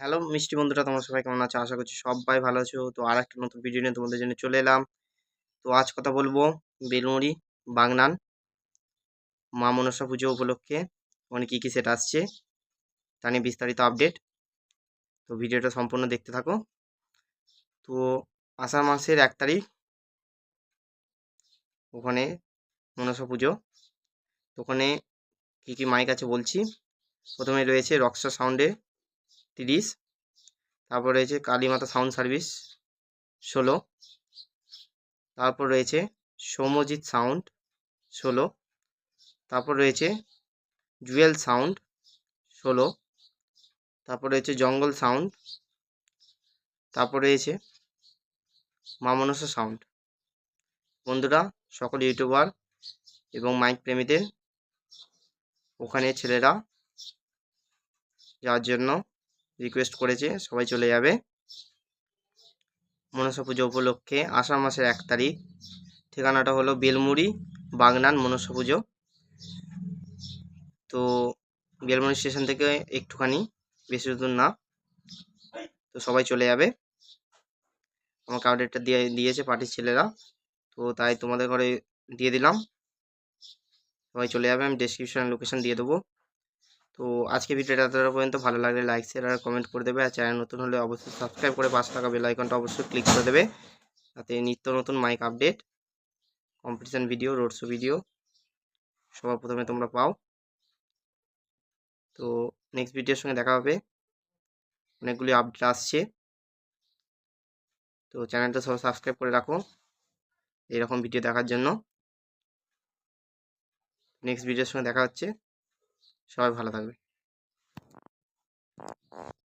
Hello মিষ্টি বন্ধুরা, তোমরা সবাই কেমন আছো? আশা করছি সবাই ভালো আছো। তো আর একটা নতুন ভিডিও নিয়ে তোমাদের জন্য চলে এলাম। তো আজ কথা বলব বেলমুড়ি, বাগনান, মা মনসা পুজো উপলক্ষে মানে কী কী সেট আসছে তা নিয়ে বিস্তারিত আপডেট তো ভিডিওটা সম্পূর্ণ দেখতে থাকো। তো আষাঢ় মাসের এক তারিখ ওখানে মনসা পুজো। তো ওখানে কী কী মাইক আছে বলছি। প্রথমে রয়েছে রক্সা সাউন্ডে তিরিশ। তারপর রয়েছে কালীমাতা সাউন্ড সার্ভিস ষোলো। তারপর রয়েছে সৌম্যজিৎ সাউন্ড ষোলো। তারপর রয়েছে জুয়েল সাউন্ড ষোলো। তারপর রয়েছে জঙ্গল সাউন্ড তারপর রয়েছে মামনসা সাউন্ড বন্ধুরা, সকল ইউটিউবার এবং মাইক প্রেমীদের, ওখানে ছেলেরা যাওয়ার জন্য রিকোয়েস্ট করেছে, সবাই চলে যাবে। মনসা পুজো উপলক্ষে আষাঢ় মাসের এক তারিখ। ঠিকানাটা হলো বেলমুড়ি, বাগনান মনসা পুজো। তো বেলমুড়ি স্টেশন থেকে একটুখানি, বেশি দূর না। তো সবাই চলে যাবে। আমাকে আপডেটটা দিয়ে, দিয়েছে পার্টির ছেলেরা। তো তাই তোমাদের ঘরে দিয়ে দিলাম। সবাই চলে যাবে, আমি ডেসক্রিপশানে লোকেশান দিয়ে দেবো। তো আজকে ভিডিওটা এতটা পর্যন্ত। ভালো লাগলে লাইক শেয়ার আর কমেন্ট করে দেবে। আর চ্যানেল নতুন হলে অবশ্যই সাবস্ক্রাইব করে পাশে থাকা বেল আইকনটা অবশ্যই ক্লিক করে দেবে। তাতে নিত্য নতুন mic update competition video road show video সবার প্রথমে তোমরা পাও। তো নেক্সট ভিডিওর সঙ্গে দেখা হবে। অনেকগুলি আপডেট আসছে। তো চ্যানেলটা সবাই সাবস্ক্রাইব করে রাখো। এরকম ভিডিও দেখার জন্য। নেক্সট ভিডিওর সঙ্গে দেখা হচ্ছে। সবাই ভালো থাকবে